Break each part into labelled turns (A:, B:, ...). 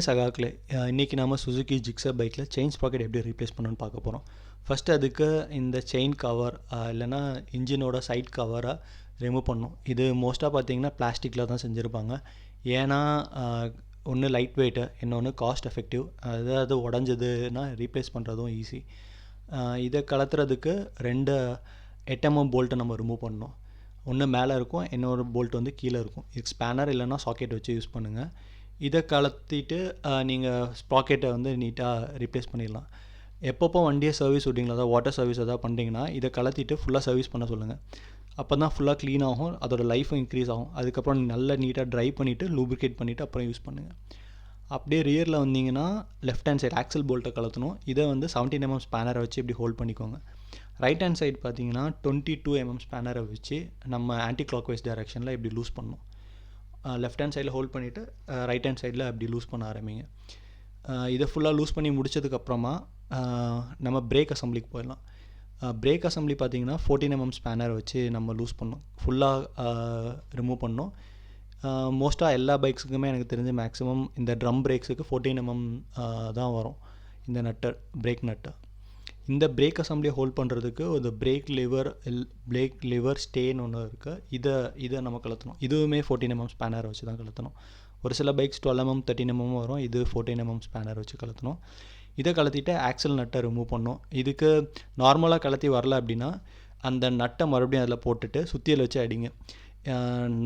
A: சகாக்களே இன்றைக்கி நாம் Suzuki Gixxer பைக்கில் செயின் ஸ்ப்ராக்கெட் எப்படி ரீப்ளேஸ் பண்ணணும்னு பார்க்க போகிறோம் ஃபஸ்ட்டு அதுக்கு இந்த செயின் கவர் இல்லைன்னா இன்ஜினோட சைட் கவரை ரிமூவ் பண்ணணும். இது மோஸ்ட்டாக பார்த்தீங்கன்னா பிளாஸ்டிக்கில் தான் செஞ்சுருப்பாங்க. ஏன்னா ஒன்று லைட் வெயிட்டு இன்னொன்று காஸ்ட் எஃபெக்டிவ் அதாவது உடஞ்சதுன்னா ரீப்ளேஸ் பண்ணுறதும் ஈஸி இதை கலத்துறதுக்கு ரெண்டு எட்டஎம்எம் போல்ட்டை நம்ம ரிமூவ் பண்ணணும். ஒன்று மேலே இருக்கும் இன்னொரு போல்ட் வந்து கீழே இருக்கும். இதுக்கு ஸ்பேனர் இல்லைன்னா சாக்கெட் வச்சு யூஸ் பண்ணுங்கள் இதை கலத்திட்டு நீங்கள் ஸ்ப்ராக்கெட்டை வந்து நீட்டாக ரீப்ளேஸ் பண்ணிடலாம். எப்பப்போ வண்டியை சர்வீஸ் விட்டிங்களா அதாவது வாட்டர் சர்வீஸ் எதாவது பண்ணுறீங்கன்னா இதை கலத்திட்டு ஃபுல்லாக சர்வீஸ் பண்ண சொல்லுங்கள் அப்போ தான் ஃபுல்லாக க்ளீன் ஆகும் அதோடய லைஃபும் இன்க்ரீஸ் ஆகும். அதுக்கப்புறம் நல்லா நீட்டாக ட்ரை பண்ணிவிட்டு லூப்ரிகேட் பண்ணிவிட்டு அப்புறம் யூஸ் பண்ணுங்கள் அப்படியே ரியரில் வந்தீங்கன்னா லெஃப்ட் ஹேண்ட் சைடு ஆக்சல் போல்ட்டை கலத்தணும். இதை வந்து செவன்டீன் எம்எம் ஸ்பேனரை வச்சு இப்படி ஹோல்ட் பண்ணிக்கோங்க. ரைட் ஹேண்ட் சைடு பார்த்தீங்கன்னா டுவெண்ட்டி டூ எம்எம் ஸ்பேனரை வச்சு நம்ம ஆன்டி கிளாக் வைஸ் டைரெக்ஷனில் இப்படி லூஸ் பண்ணணும். லெஃப்ட் ஹேண்ட் சைடில் ஹோல்ட் பண்ணிவிட்டு ரைட் ஹேண்ட் சைடில் அப்படி லூஸ் பண்ண ஆரம்பிங்க. இதை ஃபுல்லாக லூஸ் பண்ணி முடிச்சதுக்கப்புறமா நம்ம பிரேக் அசம்பிளிக்கு போயிடலாம். பிரேக் அசம்பிளி பார்த்தீங்கன்னா ஃபோர்டீன் எம்எம் ஸ்பேனர் வச்சு நம்ம லூஸ் பண்ணோம் ஃபுல்லாக ரிமூவ் பண்ணோம் மோஸ்ட்டாக எல்லா பைக்ஸுக்குமே எனக்கு தெரிஞ்சு மேக்ஸிமம் இந்த ட்ரம் பிரேக்ஸுக்கு ஃபோர்டீன் எம்எம் தான் வரும். இந்த நட்டு பிரேக் நட்டு. இந்த பிரேக் அசம்பிளியை ஹோல்ட் பண்ணுறதுக்கு ஒரு brake lever L brake lever ஸ்டேன்னு ஒன்று இருக்குது இதை இதை நம்ம கலத்தணும். இதுவுமே ஃபோர்டீன் எம்எம் ஸ்பேனர் வச்சு தான் கலத்தணும். ஒரு சில bikes twelve mm thirteen mm வரும். இது ஃபோர்டீன் எம்எம் ஸ்பேனர் வச்சு கலத்தணும். இதை கலத்திட்டு ஆக்சல் நட்டை ரிமூவ் பண்ணோம் இதுக்கு நார்மலாக கலத்தி வரல அப்படின்னா அந்த நட்டை மறுபடியும் அதில் போட்டுட்டு சுத்தியில் வச்சு அடிங்க.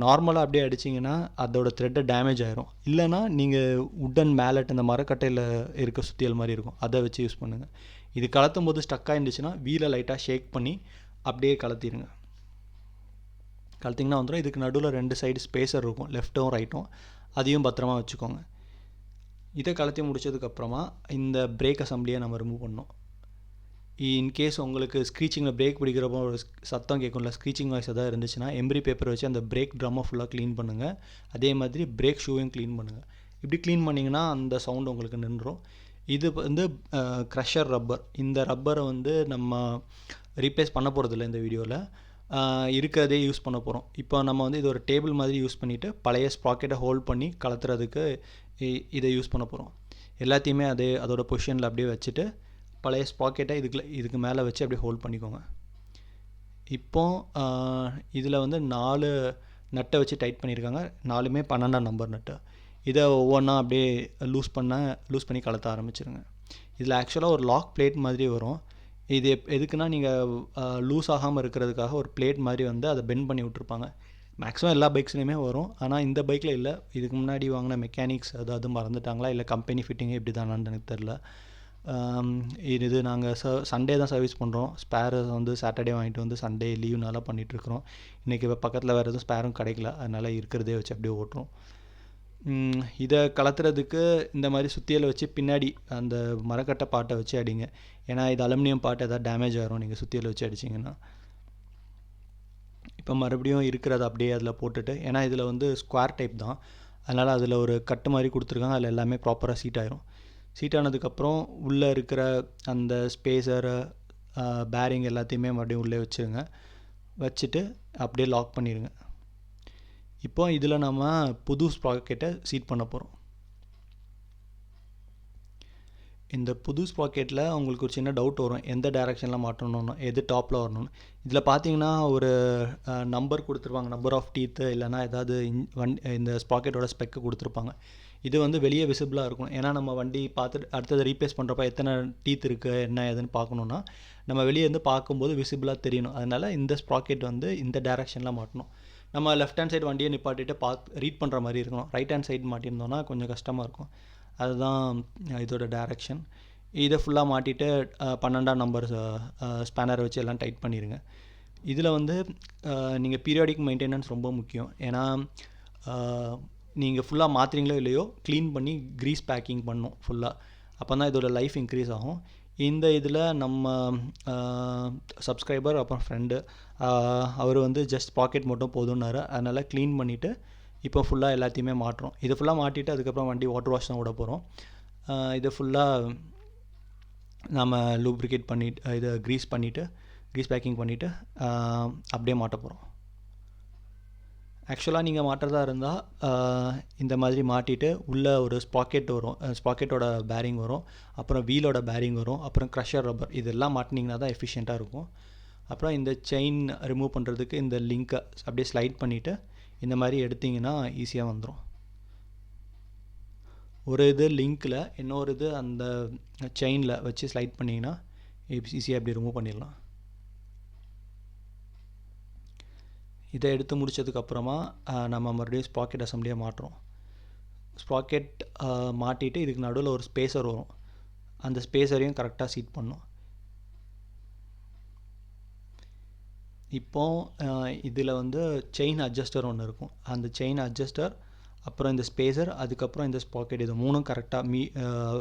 A: நார்மலாக அப்படியே அடிச்சிங்கன்னா அதோட த்ரெட்டை டேமேஜ் ஆயிரும். இல்லைனா நீங்கள் உட்டன் மேலட் இந்த மரக்கட்டையில் இருக்க சுத்தியல் மாதிரி இருக்கும். அதை வச்சு யூஸ் பண்ணுங்கள் இது கலத்தும் போது ஸ்டக் இருந்துச்சுன்னா வீலை லைட்டாக ஷேக் பண்ணி அப்படியே கலத்திடுங்க கலத்திங்கன்னா வந்துடும் இதுக்கு நடுவில் ரெண்டு சைடு ஸ்பேசர் இருக்கும். லெஃப்ட்டும் ரைட்டும் அதையும் பத்திரமா வச்சுக்கோங்க. இதை கலத்தி முடிச்சதுக்கப்புறமா இந்த பிரேக் அசம்பிளியை நம்ம ரிமூவ் பண்ணோம் இன்கேஸ் உங்களுக்கு ஸ்க்ரீச்சிங்கில் பிரேக் பிடிக்கிறப்போ ஒரு சத்தம் கேட்கும்ல ஸ்க்ரீச்சிங் வாய்ஸ் எதாவது இருந்துச்சுன்னா எம்ப்ரி பேப்பர் வச்சு அந்த பிரேக் ட்ரம்மை ஃபுல்லாக க்ளீன் பண்ணுங்கள் அதே மாதிரி பிரேக் ஷூவையும் க்ளீன் பண்ணுங்கள் இப்படி க்ளீன் பண்ணிங்கன்னா அந்த சவுண்ட் உங்களுக்கு நின்றுடும் இது வந்து க்ரஷர் ரப்பர் இந்த ரப்பரை வந்து நம்ம ரீப்ளேஸ் பண்ண போகிறதில்ல இந்த வீடியோவில் இருக்கிறதே யூஸ் பண்ண போகிறோம் இப்போ நம்ம வந்து இது ஒரு டேபிள் மாதிரி யூஸ் பண்ணிவிட்டு பழைய ஸ்ப்ராக்கெட்டை ஹோல்ட் பண்ணி கலத்துறதுக்கு இதை யூஸ் பண்ண போகிறோம் எல்லாத்தையுமே அதே அதோட பொசிஷனில் அப்படியே வச்சுட்டு பழைய ஸ்ப்ராக்கெட்டை இதுக்கு இதுக்கு மேலே வச்சு அப்படியே ஹோல்ட் பண்ணிக்கோங்க. இப்போ இதில் வந்து நாலு நட்டை வச்சு டைட் பண்ணியிருக்காங்க. நாலுமே பன்னெண்டாம் நம்பர் நட்டு. இதை ஒவ்வொன்றா அப்படியே லூஸ் பண்ண லூஸ் பண்ணி கலத்த ஆரம்பிச்சிருங்க. இதில் ஆக்சுவலாக ஒரு லாக் பிளேட் மாதிரி வரும். இது எப் எதுக்குன்னா நீங்கள் லூஸ் ஆகாமல் இருக்கிறதுக்காக ஒரு பிளேட் மாதிரி வந்து அதை பெண்ட் பண்ணி விட்ருப்பாங்க மேக்ஸிமம் எல்லா பைக்ஸ்லையுமே வரும். ஆனால் இந்த பைக்கில் இல்லை. இதுக்கு முன்னாடி வாங்கின மெக்கானிக்ஸ் அதாவது மறந்துட்டாங்களா? இல்லை கம்பெனி ஃபிட்டிங்கே இப்படி தானான்னு எனக்கு தெரில இது நாங்கள் ச சண்டே தான் சர்வீஸ் பண்ணுறோம் ஸ்பேர் வந்து சாட்டர்டே வாங்கிட்டு வந்து சண்டே லீவ்னால பண்ணிகிட்ருக்குறோம் இன்றைக்கி இப்போ பக்கத்தில் வேறு எதுவும் ஸ்பேரும் கிடைக்கல. அதனால் இருக்கிறதே வச்சு அப்படியே ஓட்டுறோம். இதை கலத்துறதுக்கு இந்த மாதிரி சுத்தியலை வச்சு பின்னாடி அந்த மரக்கட்டை பாட்டை வச்சு அடிங்க. ஏன்னா இது அலுமினியம் பாட்டு எதாவது டேமேஜ் ஆகிரும் நீங்கள் சுத்தியலை வச்சு அடிச்சிங்கன்னா. இப்போ மறுபடியும் இருக்கிறத அப்படியே அதில் போட்டுட்டு ஏன்னா இதில் வந்து ஸ்கொயர் டைப் தான். அதனால் அதில் ஒரு கட்டு மாதிரி கொடுத்துருக்காங்க. அதில் எல்லாமே ப்ராப்பராக சீட் ஆயிரும். சீட் ஆனதுக்கப்புறம் உள்ளே இருக்கிற அந்த ஸ்பேசரு பேரிங் எல்லாத்தையுமே மறுபடியும் உள்ளே வச்சுருங்க. வச்சுட்டு அப்படியே லாக் பண்ணிடுங்க இப்போ இதில் நம்ம புது ஸ்ப்ராக்கெட்டை சீட் பண்ண போகிறோம் இந்த புது ஸ்ப்ராக்கெட்டில் உங்களுக்கு ஒரு சின்ன டவுட் வரும். எந்த டைரெக்ஷனில் மாட்டணும்னு எது டாப்பில் வரணும்னு. இதில் பார்த்தீங்கன்னா ஒரு நம்பர் கொடுத்துருப்பாங்க. நம்பர் ஆஃப் டீத்து இல்லைனா ஏதாவது வண் இந்த ஸ்ப்ராக்கெட்டோட ஸ்பெக்கு கொடுத்துருப்பாங்க. இது வந்து வெளியே விசிபிளாக இருக்கும். ஏன்னா நம்ம வண்டி பார்த்துட்டு அடுத்தது ரீப்ளேஸ் பண்ணுறப்ப எத்தனை டீத் இருக்குது என்ன ஏதுன்னு பார்க்கணுன்னா நம்ம வெளியே இருந்து பார்க்கும்போது விசிபிளாக தெரியணும். அதனால் இந்த ஸ்ப்ராக்கெட் வந்து இந்த டைரெக்ஷனில் மாட்டணும். நம்ம லெஃப்ட் ஹேண்ட் சைடு வண்டியை நிப்பாட்டிட்டு பார்க் ரீட் பண்ணுற மாதிரி இருக்கணும். ரைட் ஹேண்ட் சைடு மாட்டியிருந்தோன்னா கொஞ்சம் கஷ்டமாக இருக்கும். அதுதான் இதோட டேரெக்ஷன் இதை ஃபுல்லாக மாட்டிட்டு பன்னெண்டாம் நம்பர் ஸ்பேனரை வச்சு எல்லாம் டைட் பண்ணிடுங்க இதில் வந்து நீங்கள் பீரியாடிக் மெயின்டெனன்ஸ் ரொம்ப முக்கியம். ஏன்னா நீங்கள் ஃபுல்லாக மாற்றுறீங்களோ இல்லையோ க்ளீன் பண்ணி க்ரீஸ் பேக்கிங் பண்ணும் ஃபுல்லாக அப்போ தான் இதோட லைஃப் இன்க்ரீஸ் ஆகும். இந்த இதில் நம்ம சப்ஸ்கிரைபர் அப்புறம் ஃப்ரெண்டு அவர் வந்து ஜஸ்ட் பாக்கெட் மட்டும் போதும்னாரு. அதனால் க்ளீன் பண்ணிவிட்டு இப்போ ஃபுல்லாக எல்லாத்தையுமே மாட்டுறோம் இது ஃபுல்லாக மாட்டிட்டு அதுக்கப்புறம் வண்டி வாட்டர் வாஷ் தான் விட போகிறோம் இதை ஃபுல்லாக நம்ம லூப்ரிகேட் பண்ணிட்டு இதை க்ரீஸ் பண்ணிவிட்டு க்ரீஸ் பேக்கிங் பண்ணிவிட்டு அப்படியே மாட்ட போகிறோம் ஆக்சுவலாக நீங்கள் மாட்டுறதா இருந்தால் இந்த மாதிரி மாட்டிட்டு உள்ளே ஒரு ஸ்பாக்கெட் வரும். ஸ்பாக்கெட்டோட பேரிங் வரும். அப்புறம் வீலோட பேரிங் வரும். அப்புறம் க்ரஷர் ரப்பர் இதெல்லாம் மாட்டினீங்கன்னா தான் எஃபிஷியண்ட்டாக இருக்கும். அப்புறம் இந்த செயின் ரிமூவ் பண்ணுறதுக்கு இந்த லிங்க்கை அப்படியே ஸ்லைட் பண்ணிவிட்டு இந்த மாதிரி எடுத்திங்கன்னா ஈஸியாக வந்துடும் ஒரு இது லிங்க்கில் இன்னொரு இது அந்த செயினில் வச்சு ஸ்லைட் பண்ணிங்கன்னா ஈஸியாக அப்படி ரிமூவ் பண்ணிடலாம். இதை எடுத்து முடித்ததுக்கப்புறமா நம்ம மறுபடியும் ஸ்பாக்கெட் அசம்பிளியாக மாட்டுறோம் ஸ்பாக்கெட் மாட்டிட்டு இதுக்கு நடுவில் ஒரு ஸ்பேசர் வரும். அந்த ஸ்பேசரையும் கரெக்டாக சீட் பண்ணும். இப்போ இதில் வந்து செயின் அட்ஜஸ்டர் ஒன்று இருக்கும். அந்த செயின் அட்ஜஸ்டர் அப்புறம் இந்த ஸ்பேசர் அதுக்கப்புறம் இந்த ஸ்பாக்கெட் இது மூணும் கரெக்டாக மீ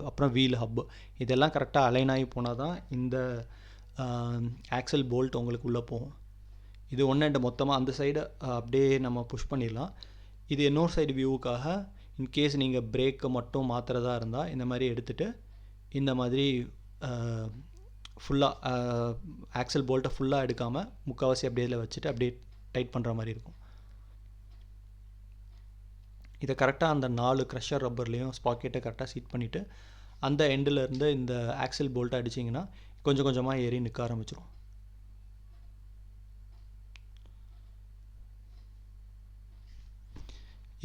A: அப்புறம் வீல் ஹப்பு இதெல்லாம் கரெக்டாக அலைன் ஆகி போனால் தான் இந்த ஆக்சல் போல்ட் உங்களுக்கு உள்ளே போகும். இது ஒன்று மொத்தமாக அந்த சைடு அப்படியே நம்ம புஷ் பண்ணிடலாம். இது இன்னொரு சைடு வியூவுக்காக இன்கேஸ் நீங்கள் பிரேக்கை மட்டும் மாற்றுறதா இருந்தால் இந்த மாதிரி எடுத்துகிட்டு இந்த மாதிரி ஃபுல்லாக ஆக்சல் போல்ட்டை ஃபுல்லாக எடுக்காமல் முக்கால்வாசி அப்படியே இதில் வச்சுட்டு அப்படியே டைட் பண்ணுற மாதிரி இருக்கும். இதை கரெக்டாக அந்த நாலு க்ரஷர் ரப்பர்லேயும் ஸ்பாக்கெட்டை கரெக்டாக சீட் பண்ணிவிட்டு அந்த எண்டிலேருந்து இந்த ஆக்சல் போல்ட்டை அடிச்சிங்கன்னா கொஞ்சம் கொஞ்சமாக ஏறி நிற்க ஆரம்பிச்சிடும்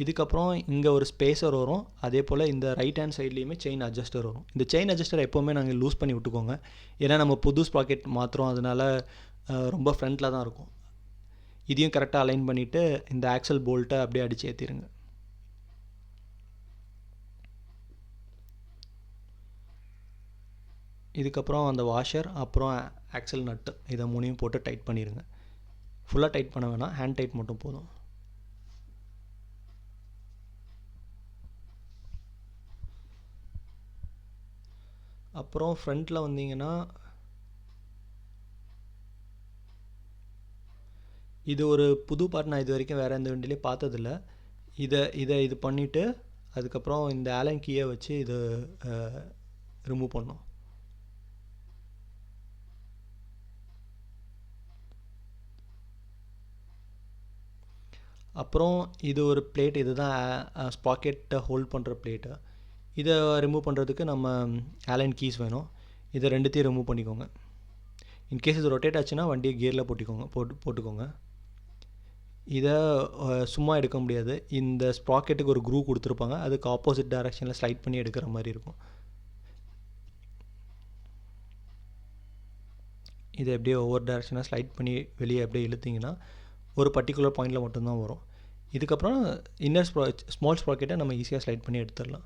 A: இதுக்கப்புறம் இங்கே ஒரு ஸ்பேசர் வரும். அதே போல் இந்த ரைட் ஹேண்ட் சைட்லேயுமே செயின் அட்ஜஸ்டர் வரும். இந்த செயின் அட்ஜஸ்டர் எப்போவுமே நாங்கள் லூஸ் பண்ணி விட்டுக்கோங்க. ஏன்னா நம்ம புது ஸ்பாக்கெட் மாத்திரம் அதனால் ரொம்ப ஃப்ரண்ட்டில் தான் இருக்கும். இதையும் கரெக்டாக அலைன் பண்ணிவிட்டு இந்த ஆக்சல் போல்ட்டை அப்படியே அடித்து ஏற்றிடுங்க இதுக்கப்புறம் அந்த வாஷர் அப்புறம் ஆக்சல் நட்டு இதை மூணையும் போட்டு டைட் பண்ணிடுங்க ஃபுல்லாக டைட் பண்ண வேணாம். ஹேண்ட் டைட் மட்டும் போதும். அப்புறம் ஃப்ரண்ட்டில் வந்தீங்கன்னா இது ஒரு புது பார்ட் நான் இது வரைக்கும் வேறு எந்த வண்டியிலே பார்த்ததில்ல. இதை இதை இது பண்ணிவிட்டு அதுக்கப்புறம் இந்த ஆலன் கீயை வச்சு இது ரிமூவ் பண்ணோம் அப்புறம் இது ஒரு பிளேட் இது தான் ஸ்பாக்கெட்டை ஹோல்ட் பண்ணுற பிளேட்டு இதை ரிமூவ் பண்ணுறதுக்கு நம்ம ஆலன் கீஸ் வேணும். இதை ரெண்டுத்தையும் ரிமூவ் பண்ணிக்கோங்க. இன்கேஸ் இது ரொட்டேட் ஆச்சுன்னா வண்டியை கியரில் போட்டிக்கோங்க போட்டு போட்டுக்கோங்க. இதை சும்மா எடுக்க முடியாது. இந்த ஸ்பாக்கெட்டுக்கு ஒரு க்ரூ கொடுத்துருப்பாங்க. அதுக்கு ஆப்போசிட் டைரெக்ஷனில் ஸ்லைட் பண்ணி எடுக்கிற மாதிரி இருக்கும். இதை எப்படியே ஒவ்வொரு டைரெக்ஷனாக ஸ்லைட் பண்ணி வெளியே அப்படியே இழுத்திங்கன்னா ஒரு பர்டிகுலர் பாயிண்டில் மட்டும்தான் வரும். இதுக்கப்புறம் இன்னர் ஸ்ப்ரா ஸ்மால் ஸ்ப்ராக்கெட்டை நம்ம ஈஸியாக ஸ்லைட் பண்ணி எடுத்துடலாம்.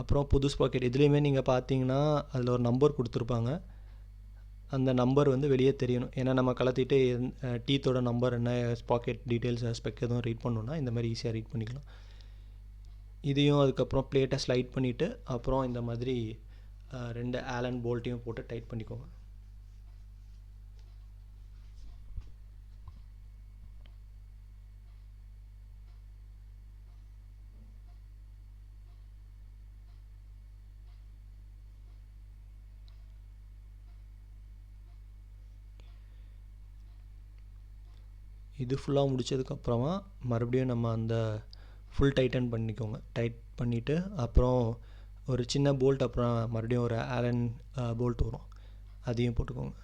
A: அப்புறம் புது ஸ்பாக்கெட் இதுலேயுமே நீங்கள் பார்த்தீங்கன்னா அதில் ஒரு நம்பர் கொடுத்துருப்பாங்க. அந்த நம்பர் வந்து வெளியே தெரியணும். ஏன்னா நம்ம கலத்திட்டு டீத்தோட நம்பர் என்ன ஸ்பாக்கெட் டீட்டெயில்ஸ் ஸ்பெக் எதுவும் ரீட் பண்ணணுன்னா இந்த மாதிரி ஈஸியாக ரீட் பண்ணிக்கலாம். இதையும் அதுக்கப்புறம் பிளேட்டை ஸ்லைட் பண்ணிவிட்டு அப்புறம் இந்த மாதிரி ரெண்டு ஆலன் போல்ட்டையும் போட்டு டைட் பண்ணிக்கோங்க. இது ஃபுல்லாக முடித்ததுக்கப்புறமா மறுபடியும் நம்ம அந்த ஃபுல் டைட்டன் பண்ணிக்கோங்க. டைட் பண்ணிவிட்டு அப்புறம் ஒரு சின்ன போல்ட் அப்புறம் மறுபடியும் ஒரு ஆலன் போல்ட் வரும். அதையும் போட்டுக்கோங்க.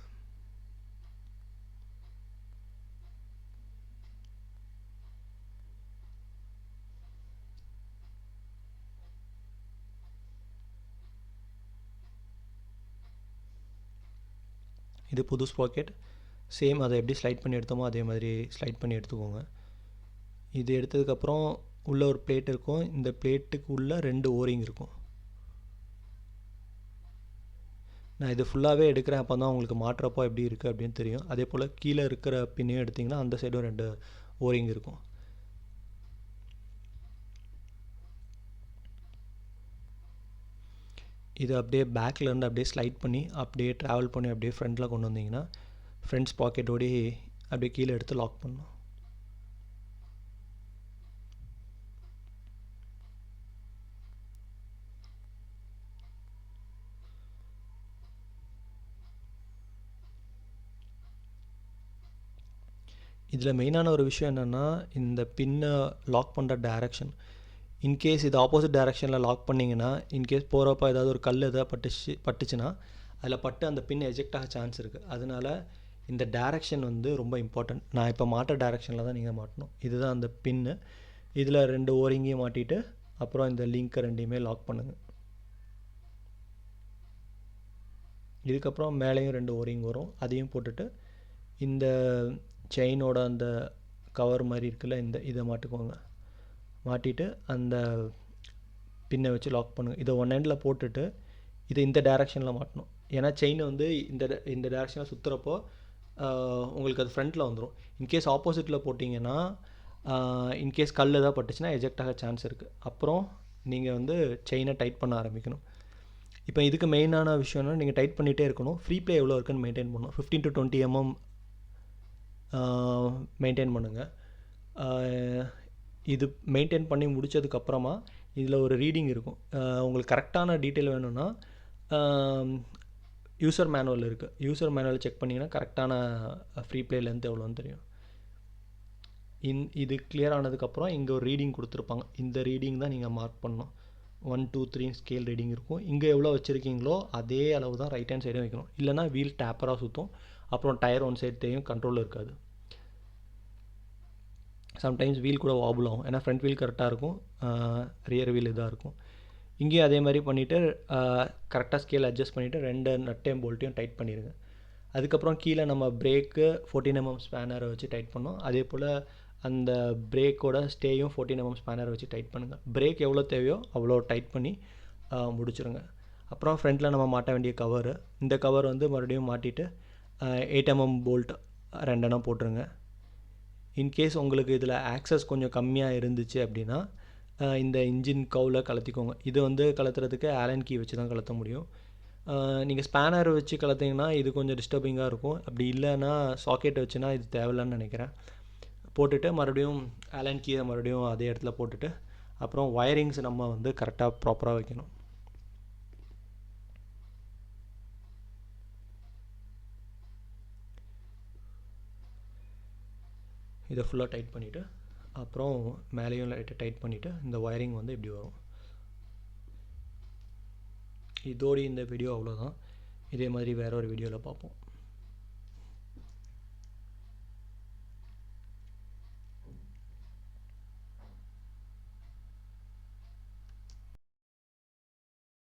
A: இது புது ஸ்பாக்கெட் சேம் அதை எப்படி ஸ்லைட் பண்ணி எடுத்தோமோ அதே மாதிரி ஸ்லைட் பண்ணி எடுத்துக்கோங்க. இது எடுத்ததுக்கப்புறம் உள்ளே ஒரு பிளேட் இருக்கும். இந்த பிளேட்டுக்கு உள்ளே ரெண்டு ஓரிங் இருக்கும். நான் இது ஃபுல்லாகவே எடுக்கிறேன். அப்போ தான் உங்களுக்கு மாட்டுறப்போ எப்படி இருக்குது அப்படின்னு தெரியும். அதே போல் கீழே இருக்கிற பின்னையும் எடுத்திங்கன்னா அந்த சைடும் ரெண்டு ஓரிங் இருக்கும். இது அப்படியே பேக்கில் இருந்து அப்படியே ஸ்லைட் பண்ணி அப்படியே ட்ராவல் பண்ணி அப்படியே ஃப்ரண்ட்டில் கொண்டு வந்தீங்கன்னா ஃப்ரெண்ட்ஸ் பாக்கெட்டோடி அப்படியே கீழே எடுத்து லாக் பண்ணோம் இதில் மெயினான ஒரு விஷயம் என்னென்னா இந்த பின்னை லாக் பண்ணுற டேரெக்ஷன் இன்கேஸ் இது ஆப்போசிட் டேரெக்ஷனில் லாக் பண்ணிங்கன்னா இன்கேஸ் போகிறப்ப ஏதாவது ஒரு கல் எதாவது பட்டுச்சு பட்டுச்சுன்னா அதில் பட்டு அந்த பின் எஜெக்ட் ஆக சான்ஸ் இருக்குது அதனால இந்த டேரெக்ஷன் வந்து ரொம்ப இம்பார்ட்டன்ட் நான் இப்போ மாட்டுற டேரெக்ஷனில் தான் நீங்கள் மாட்டணும். இதுதான் அந்த பின்னு இதில் ரெண்டு ஓரிங்கையும் மாட்டிட்டு அப்புறம் இந்த லிங்க்கை ரெண்டையுமே லாக் பண்ணுங்கள் இதுக்கப்புறம் மேலேயும் ரெண்டு ஓரிங் வரும். அதையும் போட்டுட்டு இந்த செயினோட அந்த கவர் மாதிரி இருக்குல்ல இந்த இதை மாட்டுக்கோங்க. மாட்டிட்டு அந்த பின்னை வச்சு லாக் பண்ணுங்கள் இதை ஒன் எண்டில் போட்டுட்டு இதை இந்த டேரெக்ஷனில் மாட்டணும். ஏன்னா செயின் வந்து இந்த இந்த டேரெக்ஷனில் சுற்றுறப்போ உங்களுக்கு அது ஃப்ரண்ட்டில் வந்துடும் இன்கேஸ் ஆப்போசிட்டில் போட்டிங்கன்னா இன்கேஸ் கல் எதாவது பட்டுச்சுன்னா எஜெக்ட் ஆக சான்ஸ் இருக்குது அப்புறம் நீங்கள் வந்து செயினை டைட் பண்ண ஆரம்பிக்கணும். இப்போ இதுக்கு மெயினான விஷயம்னா நீங்கள் டைட் பண்ணிகிட்டே இருக்கணும். ஃப்ரீ ப்ளே எவ்வளோ இருக்குன்னு மெயின்டைன் பண்ணணும். Fifteen to twenty mm maintain பண்ணுங்கள் இது மெயின்டைன் பண்ணி முடித்ததுக்கப்புறமா இதில் ஒரு ரீடிங் இருக்கும். உங்களுக்கு கரெக்டான டீட்டெயில் வேணும்னா யூசர் மேனுவல் இருக்குது யூசர் மேனுவல் செக் பண்ணிங்கன்னா கரெக்டான ஃப்ரீ ப்ளே லென்த் எவ்வளோன்னு தெரியும். இன் இது கிளியர் ஆனதுக்கப்புறம் இங்கே ஒரு ரீடிங் கொடுத்துருப்பாங்க. இந்த ரீடிங் தான் நீங்கள் மார்க் பண்ணணும். One two three scale reading இருக்கும். இங்கே எவ்வளோ வச்சுருக்கீங்களோ அதே அளவு தான் ரைட் ஹேண்ட் சைடும் வைக்கணும். இல்லைனா வீல் டேப்பராக சுற்றும் அப்புறம் டயர் ஒன் சைடு தெரியும். கண்ட்ரோலில் இருக்காது. சம்டைம்ஸ் வீல் கூட வாபுல் ஆகும். ஏன்னா ஃப்ரண்ட் வீல் கரெக்டாக இருக்கும். ரியர் வீல் இதாக இருக்கும். இங்கேயும் அதே மாதிரி பண்ணிவிட்டு கரெக்டாக ஸ்கேல் அட்ஜஸ்ட் பண்ணிவிட்டு ரெண்டு நட்டையும் போல்ட்டையும் டைட் பண்ணிடுங்க அதுக்கப்புறம் கீழே நம்ம பிரேக்கு ஃபோர்டீன் எம்எம் ஸ்பேனரை வச்சு டைட் பண்ணோம் அதே போல் அந்த பிரேக்கோட ஸ்டேயும் ஃபோர்டீன் எம்எம் ஸ்பேனரை வச்சு டைட் பண்ணுங்கள் பிரேக் எவ்வளோ தேவையோ அவ்வளோ டைட் பண்ணி முடிச்சுருங்க. அப்புறம் ஃப்ரண்ட்டில் நம்ம மாட்ட வேண்டிய கவரு இந்த கவர் வந்து மறுபடியும் மாட்டிட்டு எயிட் எம்எம் போல்ட் ரெண்டெண்ணம் போட்டுருங்க. இன்கேஸ் உங்களுக்கு இதில் ஆக்சஸ் கொஞ்சம் கம்மியாக இருந்துச்சு அப்படின்னா இந்த இன்ஜின் கவுவில் கலத்திக்கோங்க. இது வந்து கலத்துறதுக்கு ஆலன் கீ வச்சு தான் கலத்த முடியும். நீங்கள் ஸ்பேனர் வச்சு கலத்திங்கன்னா இது கொஞ்சம் டிஸ்டர்பிங்காக இருக்கும். அப்படி இல்லைன்னா சாக்கெட் வச்சுன்னா இது தேவையில்லைன்னு நினைக்கிறேன். போட்டுட்டு மறுபடியும் ஆலன் கீயை மறுபடியும் அதே இடத்துல போட்டுட்டு அப்புறம் ஒயரிங்ஸ் நம்ம வந்து கரெக்டாக ப்ராப்பராக வைக்கணும். இதை ஃபுல்லாக டைட் பண்ணிவிட்டு அப்புறம் மேலேயும் லைட்டை டைட் பண்ணிவிட்டு இந்த ஒயரிங் வந்து இப்படி வரும். இதோடு இந்த வீடியோ அவ்வளோதான் இதே மாதிரி வேறு ஒரு வீடியோவில் பார்ப்போம்.